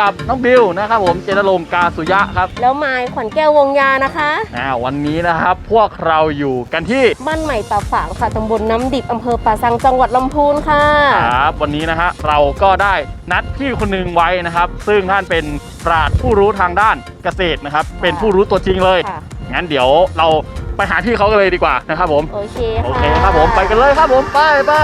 กับน้องบิวนะครับผมเจนลมกาสุยะครับแล้วไม้ขวัญแก้ววงยานะคะอ่าวันนี้นะครับ พวกเราอยู่กันที่บ้านใหม่ป่าฝางค่ะตำบลน้ำดิบอำเภอป่าซังจังหวัดลำพูนค่ะครับวันนี้นะฮะเราก็ได้นัดพี่คนหนึ่งไว้นะครับ ซึ่งท่านเป็นปราชญ์ผู้รู้ทางด้านเกษตรนะครับ เป็นผู้รู้ตัวจริงเลยค่ะงั้นเดี๋ยวเราไปหาที่เขากันเลยดีกว่านะครับผมโอเคโอค่ะเคครับผมไปกันเลยครับผมไปไปก็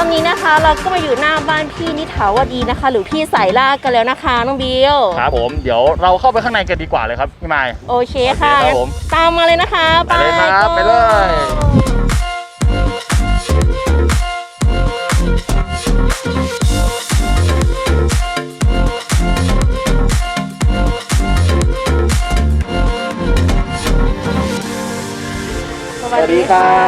ตอนนี้นะคะเราก็มาอยู่หน้าบ้านพี่นิถาวดีนะคะ หรือพี่สายล่ากันแล้วนะคะน้องบิวครับผมเดี๋ยวเราเข้าไปข้างในกันดีกว่าเลยครับพี่ไมาย โอเคค่ะ โอเคครับผม ตามมาเลยนะคะไปเลยครับ go ไปเลย สวัสดีค่ะส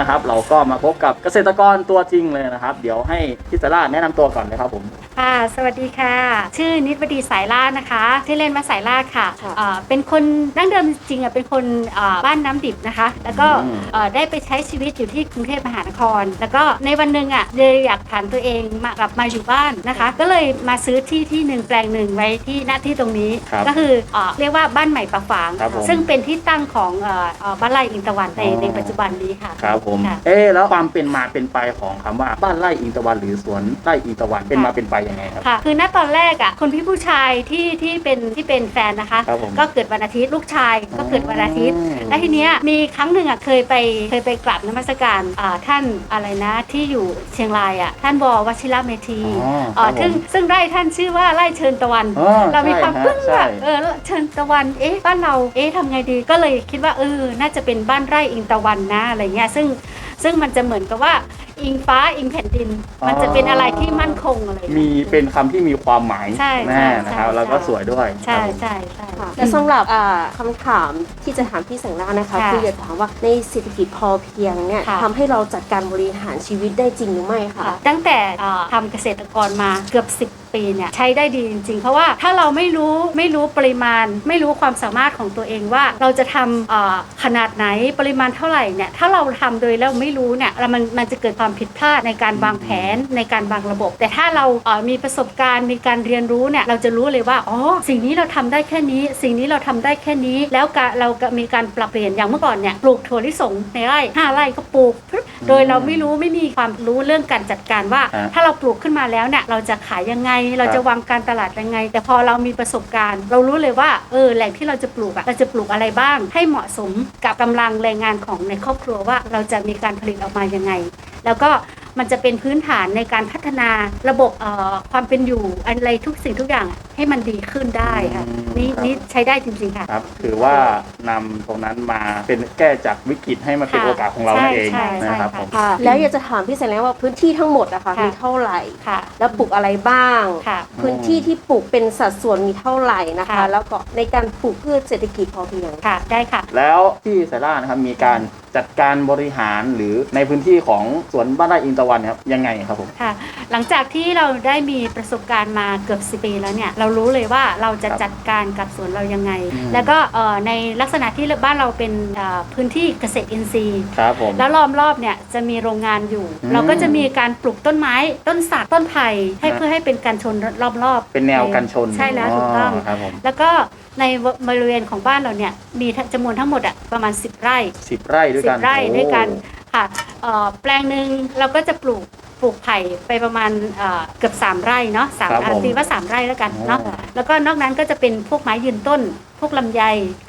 นนี้นะครับ เราก็มาพบกับเกษตรกรตัวจริงเลยนะครับ เดี๋ยวให้พี่สาราแนะนำตัวก่อนเลยครับผม ค่ะสวัสดีค่ะ ชื่อนิตวดีสายล่านะคะชื่อเล่นมาสายล่าค่ะค่ะ เอ่อเป็นคนดั้งเดิมจริงๆอะเป็นคนเอ่อบ้านน้ำดิบนะคะ แล้วก็อืม เอ่อได้ไปใช้ชีวิตอยู่ที่กรุงเทพมหานคร แล้วก็ในวันหนึ่งอะเลยอยากผ่านตัวเองมากลับมาอยู่บ้านนะคะ ก็เลยมาซื้อที่ที่หนึ่งแปลงหนึ่งไว้ที่หน้าที่ตรงนี้ ครับก็คือเอ่อเรียกว่าบ้านใหม่ปะฝาง ครับผมซึ่งเป็นที่ตั้งของเอ่อเอ่อบ้านไร่อินตะวันในอ๋อ ในปัจจุบันนี้ค่ะ ครับผม ค่ะ เอ๊ะแล้วความเป็นมาเป็นไปของคำว่าบ้านไร่อินทวันหรือสวนไร่อินทวันเป็นมาเป็นไปยังไงครับ ค่ะ คือณตอนแรกอะคนพี่ผู้ชายที่ที่เป็นที่เป็นแฟนนะคะ ครับผมก็เกิดวันอาทิตย์ลูกชายก็เกิดวันอาทิตย์ อืม และทีเนี้ยมีครั้งหนึ่งอะเคยไปเคยไปกราบนมัสการอ่าท่านอะไรนะที่อยู่เชียงรายอะท่านบวชิระเมธีอ๋อเอ่อครับผมซึ่งซึ่งไร่ท่านชื่อว่าไร่เชิญตะวัน อ๋อเรามีความใช่ฮะปึ้งใช่ว่าเออเชิญตะวันเอ๊ะบ้านเราเอ๊ะทำไงดีก็เลยคิดว่าเออน่าจะเป็นบ้านไร่อิงตะวันนะอะไรเงี้ยซึ่งซึ่งมันจะเหมือนกับว่า อิงฟ้าอิงแผ่นดิน มันจะเป็นอะไรที่มั่นคงอะไรเงี้ยมีเป็นคำที่มีความหมายใช่แน่ใช่นะครับ ใช่ แล้วก็สวยด้วยใช่ครับผม ใช่ใช่ ค่ะและสำหรับอ่าคำถามที่จะถามพี่แสงล่านะคะค่ะคืออยากจะถามว่าในเศรษฐกิจพอเพียงเนี่ยค่ะ ทำให้เราจัดการบริหารชีวิตได้จริงหรือไม่คะ ค่ะตั้งแต่เอ่อทำเกษตรกรมาเกือบ 10 ปีเนี่ยใช้ได้ดีจริงๆ เพราะว่าถ้าเราไม่รู้ไม่รู้ปริมาณ ไม่รู้ความสามารถของตัวเองว่าเราจะทำเอ่อขนาดไหนปริมาณเท่าไหร่เนี่ยถ้าเราทำโดยแล้วไม่รู้เนี่ยแล้วมันมันจะเกิดความผิดพลาดในการวางแผนในการวางระบบ แต่ถ้าเราเอ่อมีประสบการณ์มีการเรียนรู้เนี่ยเราจะรู้เลยว่าอ๋อสิ่งนี้เราทำได้แค่นี้ สิ่งนี้เราทำได้แค่นี้ แล้วกะเราก็มีการปรับเปลี่ยนอย่างเมื่อก่อนเนี่ยปลูกถั่วลิสงในไร่ห้าไร่ก็ปลูก โดยเราไม่รู้ไม่มีความรู้เรื่องการจัดการว่าฮะถ้าเราปลูกขึ้นมาแล้วเนี่ยเราจะขายยังไง เราจะวางการตลาดยังไง แต่พอเรามีประสบการณ์ เรารู้เลยว่าเออแหล่งที่เราจะปลูกอะเราจะปลูกอะไรบ้าง ให้เหมาะสมกับกำลังแรงงานของในครอบครัวว่าเราจะมีการผลิตออกมายังไง แล้วก็มันจะเป็นพื้นฐานในการพัฒนาระบบความเป็นอยู่อะไรทุกสิ่งทุกอย่าง ให้มันดีขึ้นได้ค่ะอืมนี่ครับนี่ใช้ได้จริงๆค่ะ ครับถือว่านำตรงนั้นมาเป็นแก้จากวิกฤตให้มาเป็นค่ะโอกาสของเรานั่นเองใช่ใช่นะครับใช่ผม ค่ะ แล้วอยากจะถามพี่แสงล่าว่าพื้นที่ทั้งหมดนะคะค่ะ มีเท่าไหร่ ค่ะแล้วปลูกอะไรบ้าง ค่ะ พื้นที่ที่ปลูกเป็นสัดส่วนมีเท่าไหร่นะคะ ค่ะ แล้วก็ในการปลูกพืชเศรษฐกิจพอเพียง ค่ะได้ค่ะ แล้วที่สารานะครับมีการจัดการบริหารหรือในพื้นที่ของสวนบ้านไร่อินทวันครับยังไงครับผม ค่ะหลังจากที่เราได้มีประสบการณ์มาเกือบสิปีแล้วเนี่ย เรารู้เลยว่าเราจะครับจัดการกับสวนเรายังไงอืมแล้วก็เอ่อในลักษณะที่บ้านเราเป็นเอ่อพื้นที่เกษตรอินทรีย์ครับผมแล้วล้อมรอบเนี่ยจะมีโรงงานอยู่อืมเราก็จะมีการปลูกต้นไม้ ต้นสักต้นไผ่ให้ฮะเพื่อให้เป็นการชนรอบๆ เป็นแนวกันชน ใช่แล้วถูกต้องครับผมแล้วก็ในบริเวณของบ้านเราเนี่ยมีจำนวนทั้งหมดอะประมาณ 10 ไร่สิบไร่ด้วยสิกันบไร่โอ้ด้วยกันค่ะเอ่อแปลงหนึ่งเราก็จะปลูก ปลูกไผ่ไปประมาณเอ่อเกือบ 3 ไร่เนาะสามครับผมตีว่า 3 ไร่แล้วกันเนาะอ๋อแล้วก็นอกนั้นก็จะเป็นพวกไม้ยืนต้น พวกลำไย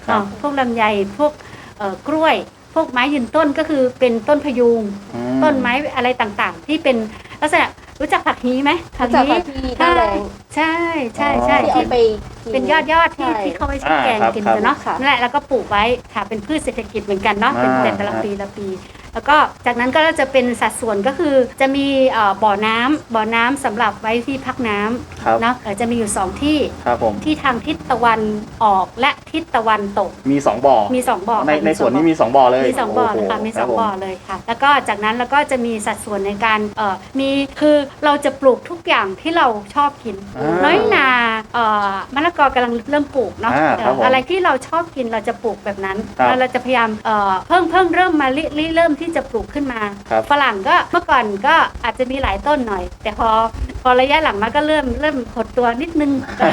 ครับ เนาะพวกลำไย พวกเอ่อกล้วย พวกไม้ยืนต้นก็คือเป็นต้นพยุง อืต้นไม้อะไรต่างๆ ที่เป็นลักษณะรู้จักผักฮีไหมผัรู้จักผักฮีหน้าแรงใช่ใช่ใช่ที่เอาไปกิเป็นยอดยอดๆที่ใช่ที่เขาไว้ใช้อ่าแกงครับกินครับกันเนาะค่ะนั่นแหละแล้วก็ปลูกไว้ค่ะเป็นพืชเศรษฐกิจเหมือนกันเนาะเป็นอ่าแต่แต่ละปีละปี แล้วก็จากนั้นก็จะเป็นสัดส่วนก็คือจะมีเอ่อบ่อน้ำบ่อน้ำสำหรับไว้ที่พักน้ครับำเนาะเอ่อจะมีอยู่สองที่ครับผมที่ทางทิศตะวันออกและทิศตะวันตก มี 2 บ่อ มีสองบ่อ ในค่ะในมีส่วนนี้มีสอง2บ่อเลย มีสองบ่อเลยค่ะโโหมีสรัองผบ่อเลยค่ะ แล้วก็จากนั้นเราก็จะมีสัดส่วนในการเอ่อมีคือเราจะปลูกทุกอย่างที่เราชอบกินอ่าน้อยนาเอ่อมะละกอกำลังเริ่มปลูกเนาะอ่าครับผมอะไรที่เราชอบกินเราจะปลูกแบบนั้นครับแล้วเราจะพยายามเอ่อเพิ่งเพิ่งเริ่มมาริริเริ่มที่จะปลูกขึ้นมา ครับ ฝรั่งก็เมื่อก่อนก็อาจจะมีหลายต้นหน่อย แต่พอ พอระยะหลังมาก็เริ่มเริ่มหดตัวนิดนึงครับ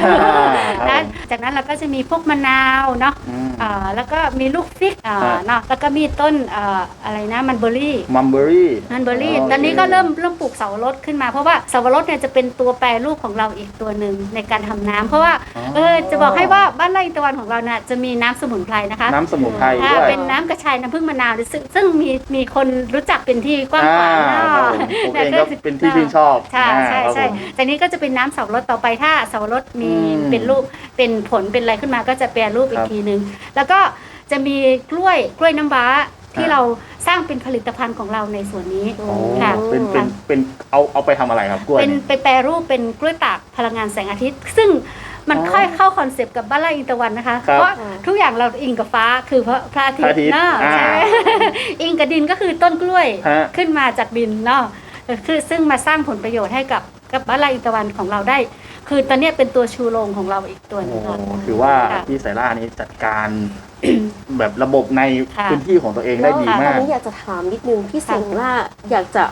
นะจากนั้นเราก็จะมีพวกมะนาวเนาะอืมอ่าแล้วก็มีลูกฟิกอ่าอ่าเนาะแล้วก็มีต้นอ่าอะไรนะมันเบอร์รี่มัมเบอรี่มันเบอร์รี่โอเคตอนนี้ก็เริ่มเริ่มปลูกเสาวรสขึ้นมาเพราะว่าเสาวรสเนี่ยจะเป็นตัวแปรรูปของเราอีกตัวหนึ่งในการทำน้ำเพราะว่าเออจะบอกให้ว่าบ้านไร่ตะวันของเราเนี่ยจะมีน้ำสมุนไพรนะคะน้ำสมุนไพรอ่าด้วยเป็นน้ำกระชายน้ำผึ้งมะนาวซึ่งซึ่งมีมีคนรู้จักเป็นที่กว้างขวางอ่าเนาะครับผมผมเองก็เป็นที่ชื่นชอบใช่ใช่อ่าครับใช่ผม แต่นี้ก็จะเป็นน้ำเสาวรสต่อไปถ้าเสาวรสมีอืมเป็นรูปเป็นผลเป็นอะไรขึ้นมาก็จะแปรรูปอีคกรับทีนึง แล้วก็จะมีกล้วยกล้วยน้ำว้าที่อ่าเราสร้างเป็นผลิตภัณฑ์ของเราในส่วนนี้โอ้ค่ะ เป็นเป็นเป็นเอาเอาไปทำอะไรครับกล้วยเป็นเนี่ย ไปแปรรูปเป็นกล้วยตากพลังงานแสงอาทิตย์ ซึ่งมันอ๋อค่อยเข้าคอนเซปต์กับบ้านไร่อินตะวันนะคะ ครับเพราะทุกอย่างเราอิงกับฟ้าคือพระพระอาทิตพระอาทิตย์ย์เนาะอ่าใช่ไหม อิงกับดินก็คือต้นกล้วยฮะ ขึ้นมาจากดินเนาะคือซึ่งมาสร้างผลประโยชน์ให้กับ กับบ้านไร่อินตะวันของเราได้ คือตอนเนี้ยเป็นตัวชูโรงของเราอีกตัวหนึโอ้งค่ะถือว่าค่ะพี่ไซร่านี้จัดการ แบบระบบในค่ะ พื้นที่ของตัวเองได้ดีตมาอนกนี้อยากจะถามนิดนึงพี่เสงว่าอยากจะ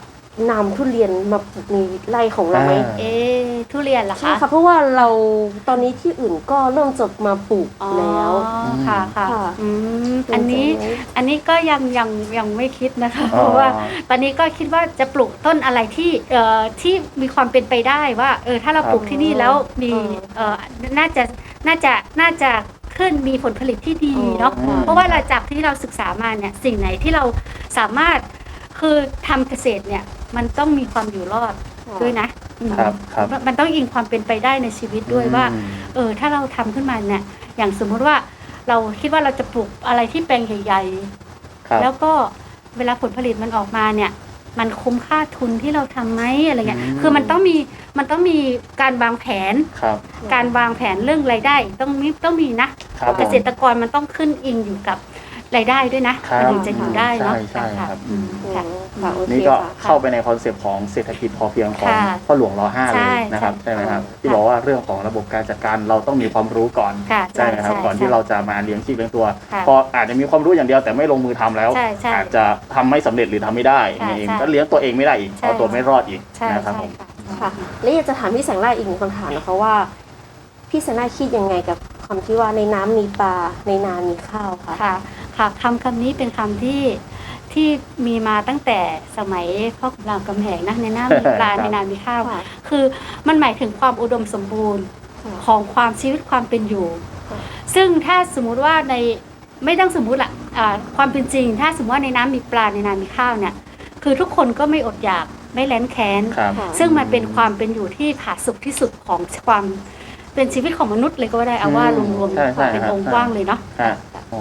นำทุเรียนมาปลูกในไร่ของเราไหมอ่า เอ๊ะทุเรียนเหรอใช่คะค่ะเพราะว่าเราตอนนี้ที่อื่นก็เริ่มจะมาปลูกอ๋อแล้ว ค่ะค่ะค่ะ อืมอันนี้สนใจไหมอันนี้ก็ยังยังยังไม่คิดนะคะ อ๋อ เพราะว่าตอนนี้ก็คิดว่าจะปลูกต้นอะไรที่เอ่อที่มีความเป็นไปได้ว่าเออถ้าเราครับปลูกที่นี่แล้วมีอ๋อเอ่อน่าจะน่าจะน่าจะขึ้นมีผลผลิตที่ดีเนาะ อืม เพราะว่าเราจากที่เราศึกษามาเนี่ยสิ่งไหนที่เราสามารถคือทำเกษตรเนี่ย มันต้องมีความอยู่รอดด้วยนะอืมครับครับมันต้องอิงความเป็นไปได้ในชีวิตด้วยว่า อืมเออถ้าเราทำขึ้นมาเนี่ย อย่างสมมุติว่าเราคิดว่าเราจะปลูกอะไรที่แปลงใหญ่ครับ ๆ แล้วก็เวลาผลผลิตมันออกมาเนี่ย มันคุ้มค่าทุนที่เราทำไหมอะไรเงี้ย อืม คือมันต้องมีมันต้องมีการวางแผน ครับการวางแผนเรื่องรายได้ ต้องมีต้องมีนะ ครับผม เกษตรกรมันต้องขึ้นอิงอยู่กับ รายได้ด้วยนะครับมันถึงจะอยู่ได้เนาะ ใช่ใช่ค่ะครับอืมอืม ค่ะ ค่ะโอเคนี่ก็ค่ะ เข้าไปในคอนเซปต์ของเศรษฐกิจพอเพียงของค่ะพ่อหลวงรอห้าเลใช่ยนะครับใช่ใช่ไหมครับค่ะที่บอกว่าเรื่องของระบบการจัดการเราต้องมีความรู้ก่อนค่ะใช่ไหมครับใช่ก่อนที่ใช่เราจะมาเลี้ยงชีพเลี้ยงตัว ค่ะพออาจจะมีความรู้อย่างเดียวแต่ไม่ลงมือทำแล้ว ใช่ใช่อาจจะทำไม่สำเร็จหรือทำไม่ได้ใช่นี่เองใช่ก็เลี้ยงตัวเองไม่ได้อีกใช่ เอาตัวไม่รอดอีกใช่นะครับใช่ผม ค่ะ ค่ะ และอยากจะถามพี่แสงล่าอีกหนึ่งคำถามนะคะว่า พี่แสงล่าคิดยังไงกับคำที่ว่าในน้ำมีปลาในนามีข้าวคะค่ะ ค่ะคำคำนี้เป็นคำที่ที่มีมาตั้งแต่สมัยพ่อขุนรามคำแหงนะในหน้ามีปลาครับในนามีข้าวค่ะคือมันหมายถึงความอุดมสมบูรณ์ค่ะของความชีวิตความเป็นอยู่ค่ะซึ่งถ้าสมมุติว่าในไม่ต้องสมมุติละอ่าความเป็นจริง ถ้าสมมติว่าในน้ำมีปลาในนามีข้าวเนี่ย คือทุกคนก็ไม่อดอยากไม่แล้นแค้นครับค่ะซึ่งมันเป็นความเป็นอยู่ที่ผาสุกที่สุดของความเป็นชีวิตของมนุษย์เลยก็ว่าได้เอาว่าอืมรวมใช่ใช่ๆเป็นครับองค์กว้างเลยเนาะฮะโอ้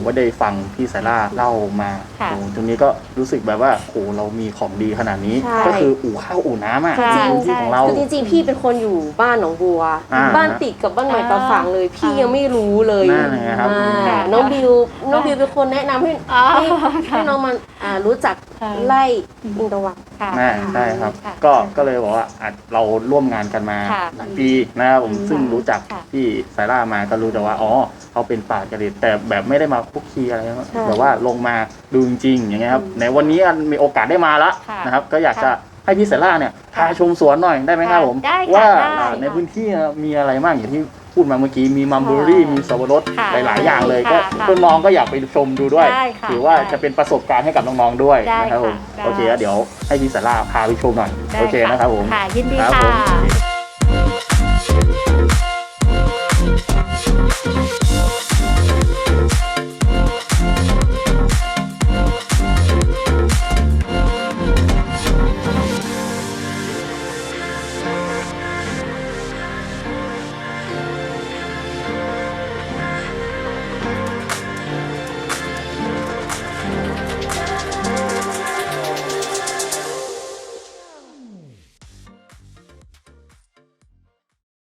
โหว่าได้ฟังพี่สายล่าเล่ามาค่ะโอ้ตรงนี้ก็รู้สึกแบบว่าโอ้เรามีของดีขนาดนี้ ใช่ ก็คืออู่ข้าวอู่น้ำอะใช่พื้นที่ของเรา คือจริงๆ พี่เป็นคนอยู่บ้านหนองบัว อ่าบ้านติดกับบ้านใหม่ปลาฝังเลย พี่ยังไม่รู้เลยนั่นไงครับอ่าน้องบิวน้องบิวเป็นคนแนะนำให้อ๋อให้ค่ะให้น้องมันอ่ารู้จัก ค่ะไล่อินทวังค่ะ อ่าใช่ครับ ค่ะก็ก็เลยบอกว่าอาจเราร่วมงานกันมาค่ะหลายปีนะครับผมอืมซึ่งรู้จักค่ะ พี่สายล่ามาก็รู้แต่ว่าอ๋อเขาเป็นป่ากระดิดแต่แบบไม่ได้มาคุกคีอะไรนะใช่แบบว่าลงมาดูจริงๆอย่างเงี้ยครับอืมในวันนี้มีโอกาสได้มาละค่ะนะครับ ก็อยากจะค่ะให้พี่สายล่าเนี่ยพาค่ะชมสวนหน่อยได้ไหมครับผมได้ค่ะว่าได้อ่าในค่ะพื้นที่มีอะไรบ้างอย่างที่ พูดมาเมื่อกี้มีมัมเบอรี่ค่ะมีสับปะรดค่ะหลาย ๆ อย่างเลยค่ะก็ค่ะน้องๆก็อยากไปชมดูด้วย ได้ค่ะถือว่าได้จะเป็นประสบการณ์ให้กับน้อง ๆ ด้วยได้นะครับผมค่ะได้ โอเคแล้วเดี๋ยวให้พี่สายล่าพาไปชมหน่อยได้โอเคนะครับผม ค่ะ ยินดีครับค่ะ ผม